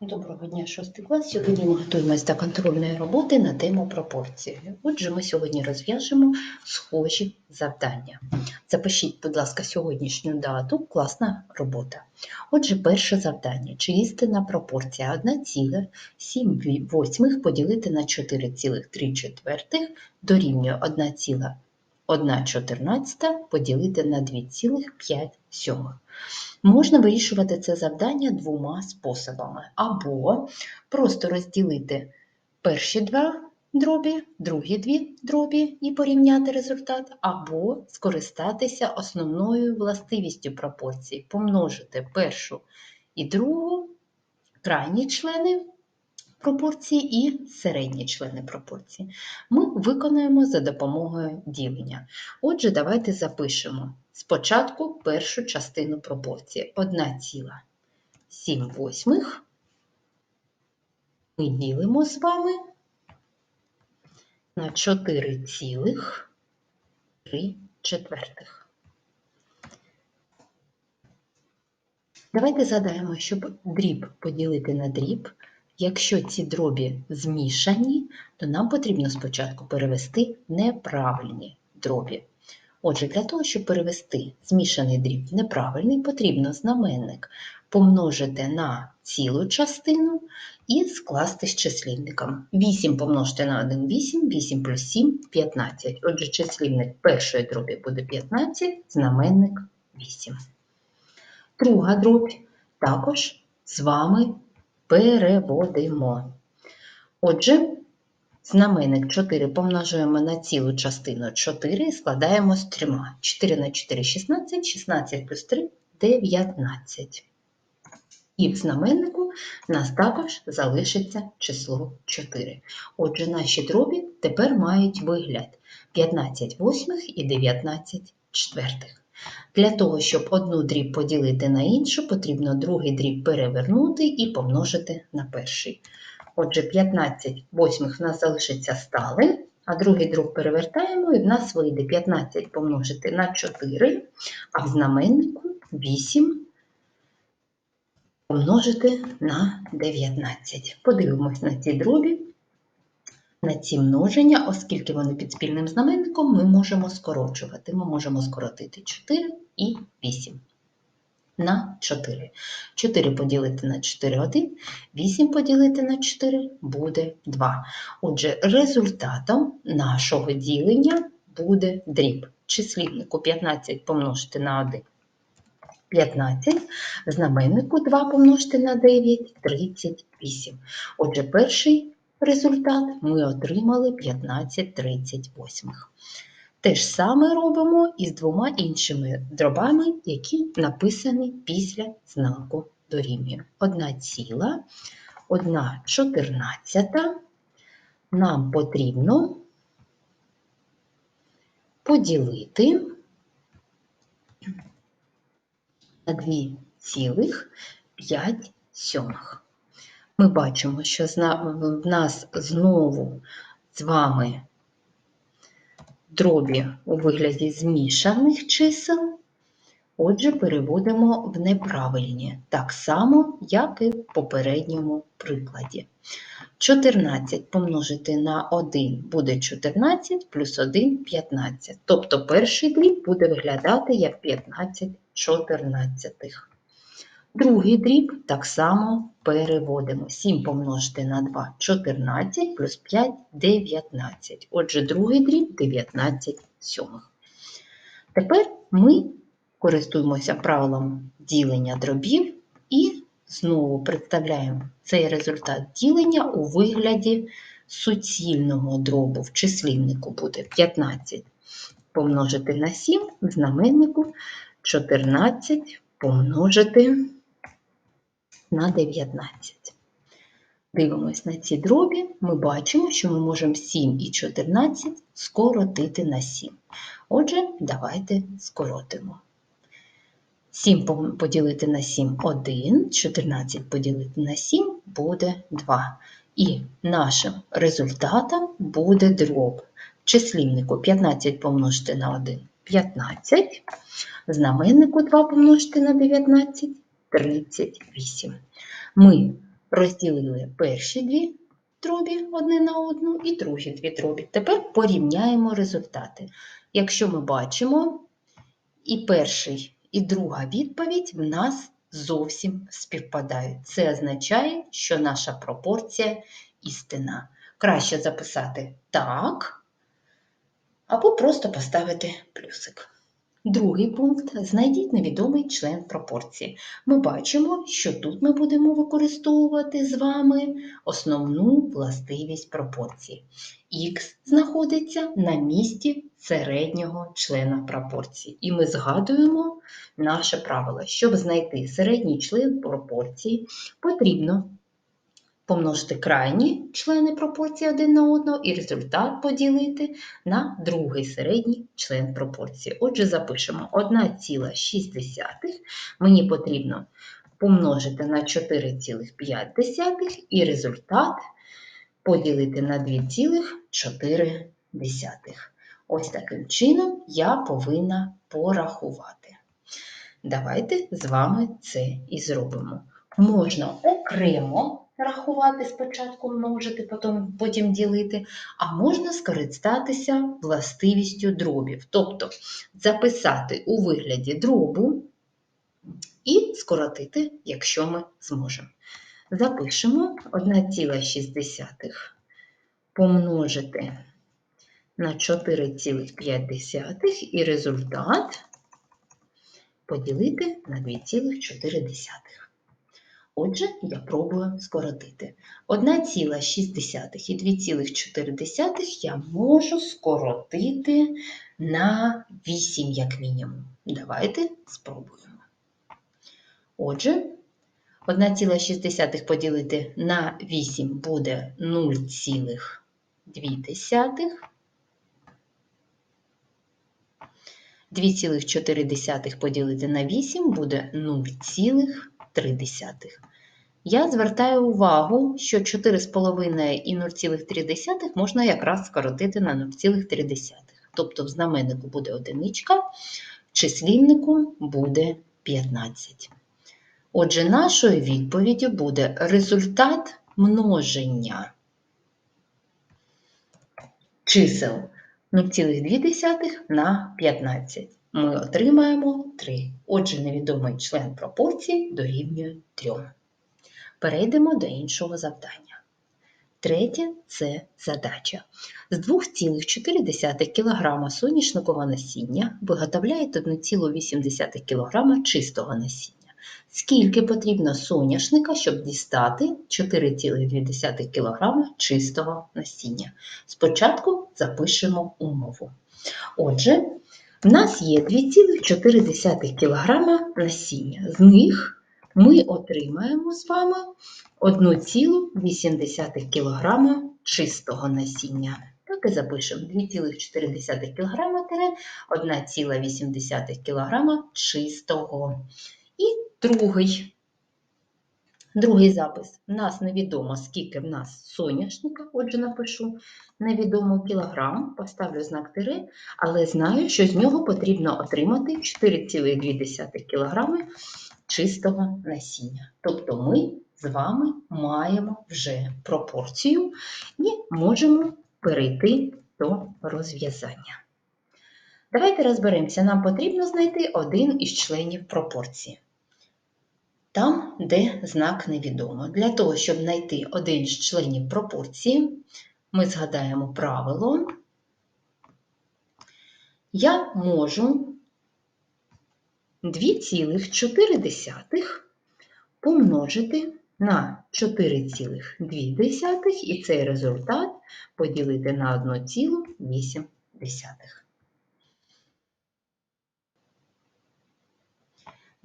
Доброго дня, шостий клас. Сьогодні ми готуємося до контрольної роботи на тему пропорції. Отже, ми сьогодні розв'яжемо схожі завдання. Запишіть, будь ласка, сьогоднішню дату. Класна робота. Отже, перше завдання. Чи істина пропорція 1,7 восьмих поділити на 4,3 четвертих дорівнює 1,1 поділити на 2,5 сьомих. Можна вирішувати це завдання двома способами. Або просто розділити перші два дробі, другі дві дробі і порівняти результат, або скористатися основною властивістю пропорції, помножити першу і другу крайні члени пропорції і середні члени пропорції. Ми виконаємо за допомогою ділення. Отже, давайте запишемо спочатку першу частину пропорції. 1,7 восьмих ми ділимо з вами на 4,3 четвертих. Давайте згадаємо, щоб дріб поділити на дріб. Якщо ці дробі змішані, то нам потрібно спочатку перевести неправильні дробі. Отже, для того, щоб перевести змішаний дріб в неправильний, потрібно знаменник помножити на цілу частину і скласти з числівником. 8 помножити на 1 – 8, 8 плюс 7 – 15. Отже, числівник першої дробі буде 15, знаменник 8. Друга дробь також з вами переводимо. Отже, знаменник 4 помножуємо на цілу частину 4 і складаємо з трьома. 4 на 4 – 16, 16 плюс 3 – 19. І в знаменнику нас також залишиться число 4. Отже, наші дробі тепер мають вигляд 15 восьмих і 19 четвертих. Для того, щоб одну дріб поділити на іншу, потрібно другий дріб перевернути і помножити на перший. Отже, 15 восьмих в нас залишиться сталим, а другий дріб перевертаємо і в нас вийде 15 помножити на 4, а в знаменнику 8 помножити на 19. Подивимось на ці дробі, на ці множення, оскільки вони під спільним знаменником, ми можемо скорочувати. Ми можемо скоротити 4 і 8 на 4. 4 поділити на 4 – 1, 8 поділити на 4 буде 2. Отже, результатом нашого ділення буде дріб. Числівнику 15 помножити на 1 – 15, знаменнику 2 помножити на 9 – 38. Отже, перший результат ми отримали 15 38. Те ж саме робимо і з двома іншими дробами, які написані після знаку дорівнює. Одна ціла, одна чотирнадцята. Нам потрібно поділити на 2,5 сьомих. Ми бачимо, що в нас знову з вами дробі у вигляді змішаних чисел, отже, переводимо в неправильні, так само, як і в попередньому прикладі. 14 помножити на 1 буде 14, плюс 1 – 15. Тобто перший дріб буде виглядати як 15 чотирнадцятих. Другий дріб так само переводимо. 7 помножити на 2 – 14, плюс 5 – 19. Отже, другий дріб 19 сьомих. Тепер ми користуємося правилом ділення дробів і знову представляємо цей результат ділення у вигляді суцільного дробу. В числівнику буде 15 помножити на 7, в знаменнику 14 помножити на 19. Дивимось на ці дробі, ми бачимо, що ми можемо 7 і 14 скоротити на 7. Отже, давайте скоротимо. 7 поділити на 7 – 1, 14 поділити на 7 буде 2. І нашим результатом буде дроб. В числівнику 15 помножити на 1 – 15, в знаменнику 2 помножити на 19 – 38. Ми Розділили перші дві дробі одне на одну і другі дві дробі. Тепер порівняємо результати. Якщо ми бачимо, і перший, і друга відповідь в нас зовсім співпадають. Це означає, що наша пропорція істина. Краще записати так, або просто поставити плюсик. Другий пункт знайдіть невідомий член пропорції. Ми бачимо, що тут ми будемо використовувати з вами основну властивість пропорції. Х знаходиться на місці середнього члена пропорції. І ми згадуємо наше правило. Щоб знайти середній член пропорції, потрібно помножити крайні члени пропорції один на одного і результат поділити на другий середній член пропорції. Отже, запишемо 1,6 мені потрібно помножити на 4,5 і результат поділити на 2,4. Ось таким чином я повинна порахувати. Давайте з вами це і зробимо. Можна окремо рахувати спочатку множити, потім, потім ділити, а можна скористатися властивістю дробів, тобто записати у вигляді дробу і скоротити, якщо ми зможемо. Запишемо 1,6 помножити на 4,5 і результат поділити на 2,4. Отже, я пробую скоротити. 1,6 і 2,4 я можу скоротити на 8, як мінімум. Давайте спробуємо. Отже, 1,6 поділити на 8 буде 0,2. 2,4 поділити на 8 буде 0,3. Я звертаю увагу, що 4,5 і 0,3 можна якраз скоротити на 0,3. Тобто в знаменнику буде одиничка, в числівнику буде 15. Отже, нашою відповіддю буде результат множення чисел 0,2 на 15. Ми отримаємо 3. Отже, невідомий член пропорції дорівнює 3. Перейдемо до іншого завдання. Третє це задача. З 2,4 кг соняшникового насіння виготовляють 1,8 кг чистого насіння. Скільки потрібно соняшника, щоб дістати 4,2 кг чистого насіння? Спочатку запишемо умову. Отже, в нас є 2,4 кг насіння. З них ми отримаємо з вами 1,8 кг чистого насіння. Так і запишемо 2,4 кг 1,8 кг чистого. І другий. Другий запис. У нас невідомо, скільки в нас соняшника, отже, напишу невідомо кілограм, поставлю знак тире, але знаю, що з нього потрібно отримати 4,2 кг чистого насіння. Тобто ми з вами маємо вже пропорцію і можемо перейти до розв'язання. Давайте розберемося, нам потрібно знайти один із членів пропорції. Там, де знак невідомо. Для того, щоб знайти один з членів пропорції, ми згадаємо правило. Я можу 2,4 помножити на 4,2 і цей результат поділити на 1,8.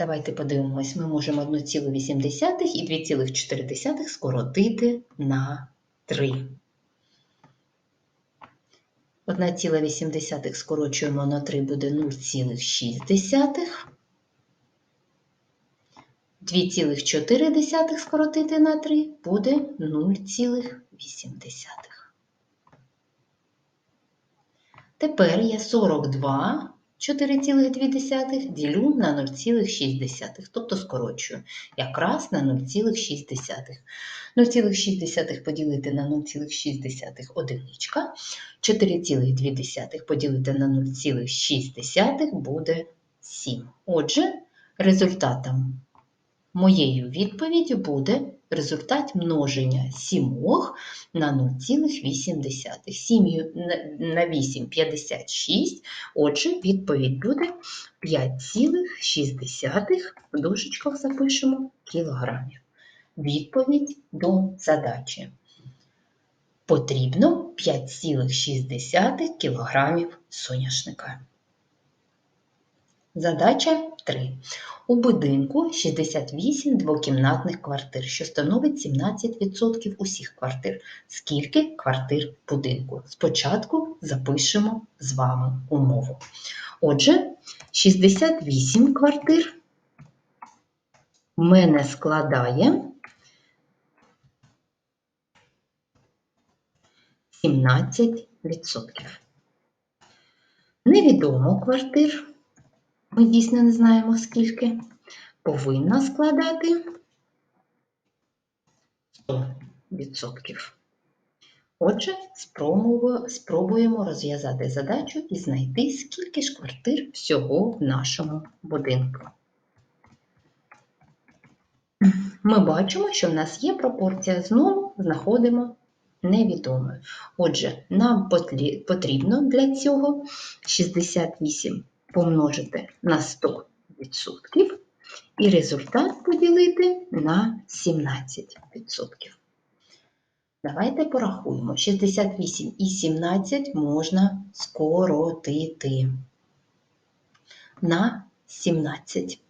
Давайте подивимось, ми можемо 1,8 і 2,4 скоротити на 3. 1,8 скорочуємо на 3 буде 0,6. 2,4 скоротити на 3 буде 0,8. Тепер я 42 4,2 ділю на 0,6, тобто скорочую, якраз на 0,6. 0,6 поділити на 0,6 одиничка, 4,2 поділити на 0,6 буде 7. Отже, результатом моєю відповіддю буде результат множення сімох на 0,8. 7 на 8 – 56, отже, відповідь буде 5,6 в дужечках запишемо кілограмів. Відповідь до задачі. Потрібно 5,6 кілограмів соняшника. Задача 3. У будинку 68 двокімнатних квартир, що становить 17% усіх квартир. Скільки квартир в будинку? Спочатку запишемо з вами умову. Отже, 68 квартир в мене складає 17%. Невідомо квартир ми дійсно не знаємо скільки, повинна складати 100%. Отже, спробуємо розв'язати задачу і знайти, скільки ж квартир всього в нашому будинку. Ми бачимо, що в нас є пропорція, знову знаходимо невідомою. Отже, нам потрібно для цього 68 помножити на 100% і результат поділити на 17%. Давайте порахуємо. 68 і 17 можна скоротити на 17.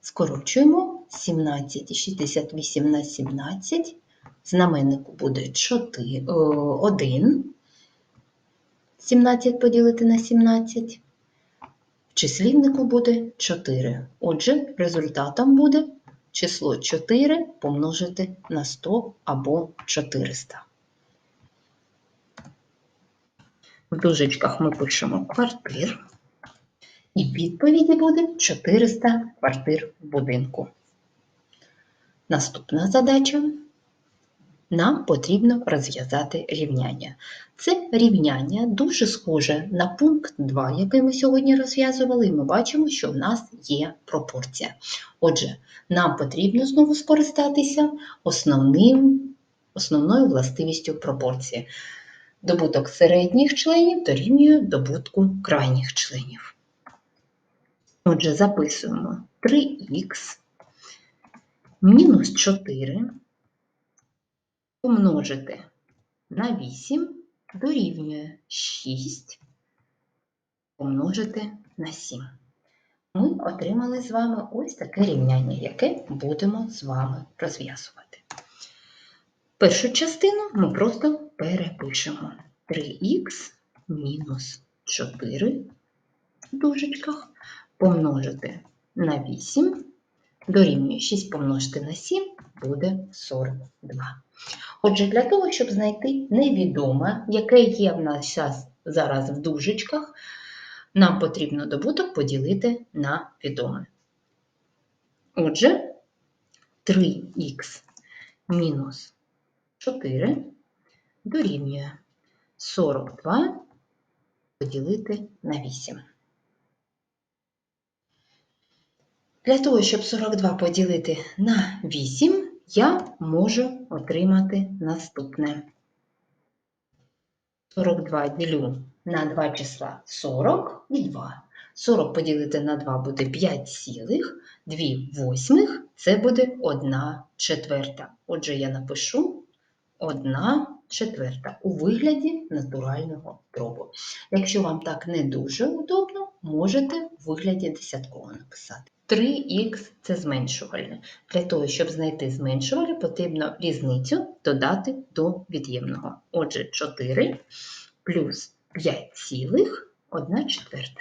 Скорочуємо 17 і 68 на 17. Знаменнику буде 4, 1. 17 поділити на 17. В числівнику буде 4. Отже, результатом буде число 4 помножити на 100 або 400. В дужечках ми пишемо квартир. І відповіді буде 400 квартир в будинку. Наступна задача нам потрібно розв'язати рівняння. Це рівняння дуже схоже на пункт 2, який ми сьогодні розв'язували, і ми бачимо, що в нас є пропорція. Отже, нам потрібно знову скористатися основним, основною властивістю пропорції. Добуток середніх членів дорівнює добутку крайніх членів. Отже, записуємо 3х мінус 4 помножити на 8 дорівнює 6 помножити на 7. Ми отримали з вами ось таке рівняння, яке будемо з вами розв'язувати. Першу частину ми просто перепишемо 3х мінус 4 в дужечках помножити на 8 дорівнює 6 помножити на 7 буде 42. Отже, для того, щоб знайти невідоме, яке є в нас зараз в дужечках, нам потрібно добуток поділити на відоме. Отже, 3х мінус 4 дорівнює 42 поділити на 8. Для того, щоб 42 поділити на 8, я можу отримати наступне. 42 ділю на 2 числа 40 і 2. 40 поділити на 2 буде 5 цілих, 2 восьмих це буде 1 четверта. Отже, я напишу 1 четверта у вигляді натурального дробу. Якщо вам так не дуже удобно, можете в вигляді десяткового написати. 3х це зменшувальне. Для того, щоб знайти зменшувальне, потрібно різницю додати до від'ємного. Отже, 4 плюс 5 цілих 1 четверта.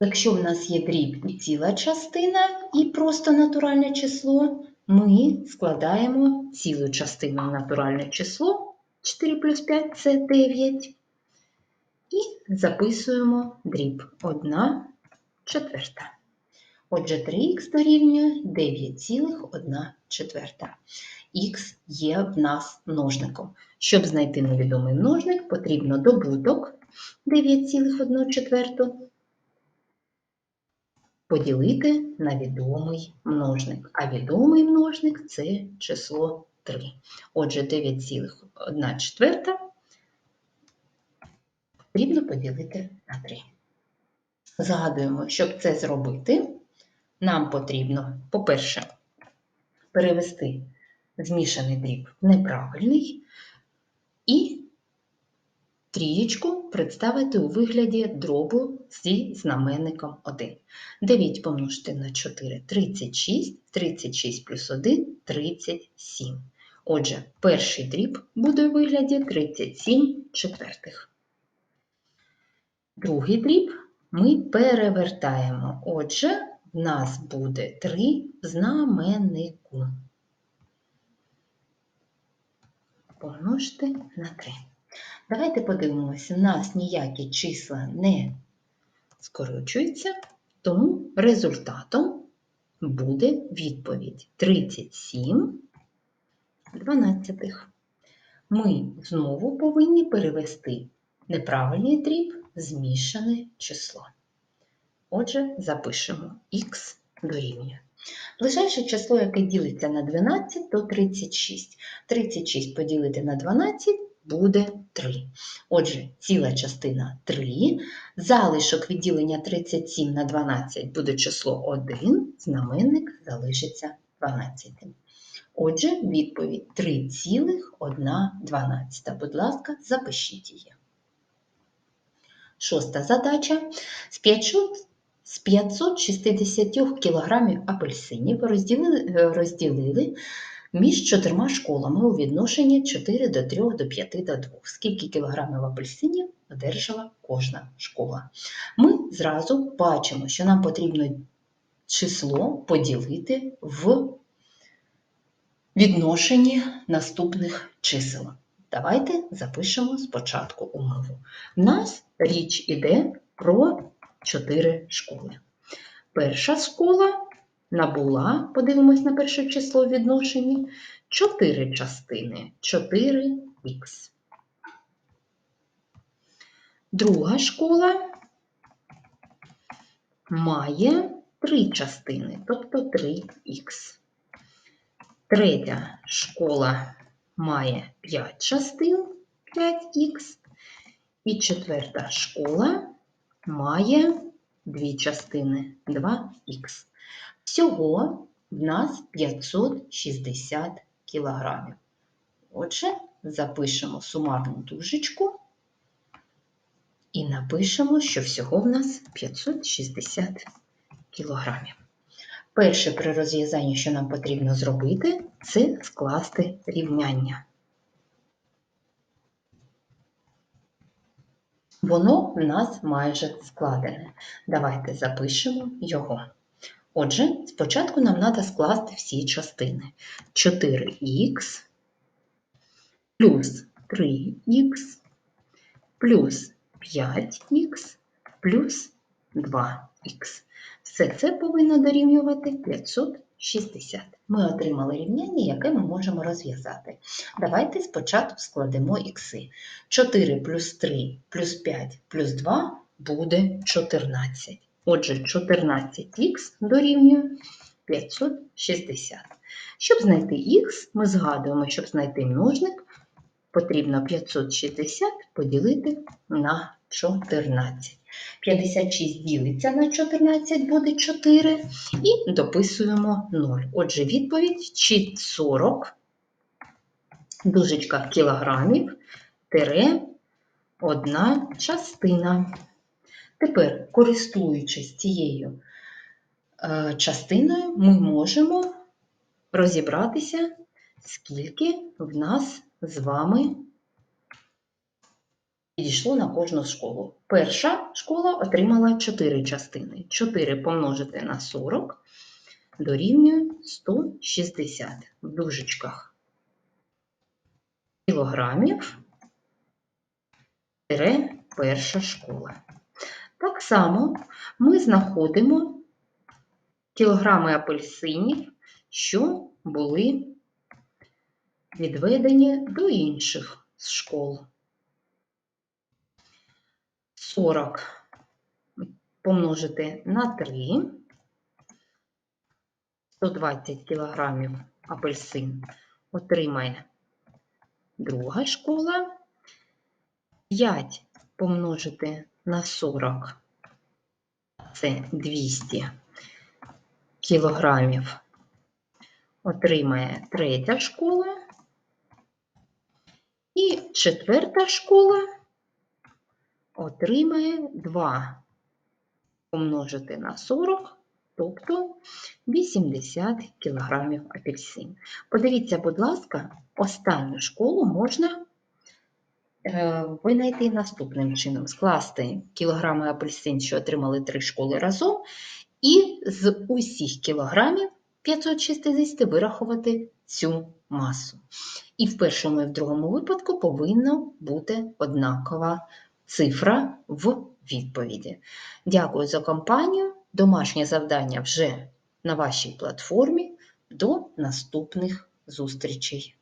Якщо в нас є дріб і ціла частина, і просто натуральне число, ми складаємо цілу частину натуральне число 4 плюс 5 це 9. І записуємо дріб 1 четверта. Отже, 3х дорівнює 9,1 четверта. Х є в нас множником. Щоб знайти невідомий множник, потрібно добуток 9,1 четверту поділити на відомий множник. А відомий множник це число 3. Отже, 9,1 четверта потрібно поділити на 3. Згадуємо, щоб це зробити, нам потрібно, по-перше, перевести змішаний дріб в неправильний і трієчку представити у вигляді дробу зі знаменником 1. 9 помножити на 4 36, 36 плюс 1 37. Отже, перший дріб буде у вигляді 37 четвертих. Другий дріб ми перевертаємо. Отже, в нас буде 3 в знаменнику. Помножити на 3. Давайте подивимося, у нас ніякі числа не скорочуються, тому результатом буде відповідь 37 дванадцятих. Ми знову повинні перевести неправильний дріб в змішане число. Отже, запишемо х дорівнює. Ближайше число, яке ділиться на 12, то 36. 36 поділити на 12 буде 3. Отже, ціла частина 3. Залишок відділення 37 на 12 буде число 1, знаменник залишиться 12. Отже, відповідь 3,1. Будь ласка, запишіть її. Шоста задача. З 500 з 560 кг апельсинів розділили, розділили між чотирма школами у відношенні 4 до 3 до 5 до 2. Скільки кілограмів апельсинів одержала кожна школа? Ми зразу бачимо, що нам потрібно число поділити в відношенні наступних чисел. Давайте запишемо спочатку умову. У нас річ іде про 4 школи. Перша школа набула, подивимось на перше число в відношенні, 4 частини 4х. Друга школа має 3 частини, тобто 3х. Третя школа має 5 частин 5х. І четверта школа має дві частини 2х. Всього в нас 560 кілограмів. Отже, запишемо сумарну дужечку і напишемо, що всього в нас 560 кілограмів. Перше при розв'язанні, що нам потрібно зробити, це скласти рівняння. Воно в нас майже складене. Давайте запишемо його. Отже, спочатку нам треба скласти всі частини. 4х плюс 3х плюс 5х плюс 2х. Все це повинно дорівнювати 560. Ми отримали рівняння, яке ми можемо розв'язати. Давайте спочатку складемо ікси. 4 плюс 3 плюс 5 плюс 2 буде 14. Отже, 14х дорівнює 560. Щоб знайти х, ми згадуємо, щоб знайти множник, потрібно 560 поділити на 14. 56 ділиться на 14 буде 4 і дописуємо 0. Отже, відповідь 40 дужечка кілограмів тире одна частина. Тепер, користуючись цією е, частиною, ми можемо розібратися, скільки в нас з вами підійшло на кожну школу. Перша школа отримала 4 частини. 4 помножити на 40 дорівнює 160 в дужечках. кілограмів тире перша школа. Так само ми знаходимо кілограми апельсинів, що були відведені до інших школ. 40 помножити на 3, 120 кілограмів апельсин отримає друга школа. 5 помножити на 40 це 200 кілограмів отримає третя школа. І четверта школа отримає 2 помножити на 40, тобто 80 кілограмів апельсин. Подивіться, будь ласка, останню школу можна е, винайти наступним чином: скласти кілограми апельсин, що отримали три школи разом, і з усіх кілограмів 560 вирахувати цю масу. І в першому і в другому випадку повинна бути однакова цифра в відповіді. Дякую за компанію. Домашнє завдання вже на вашій платформі. До наступних зустрічей!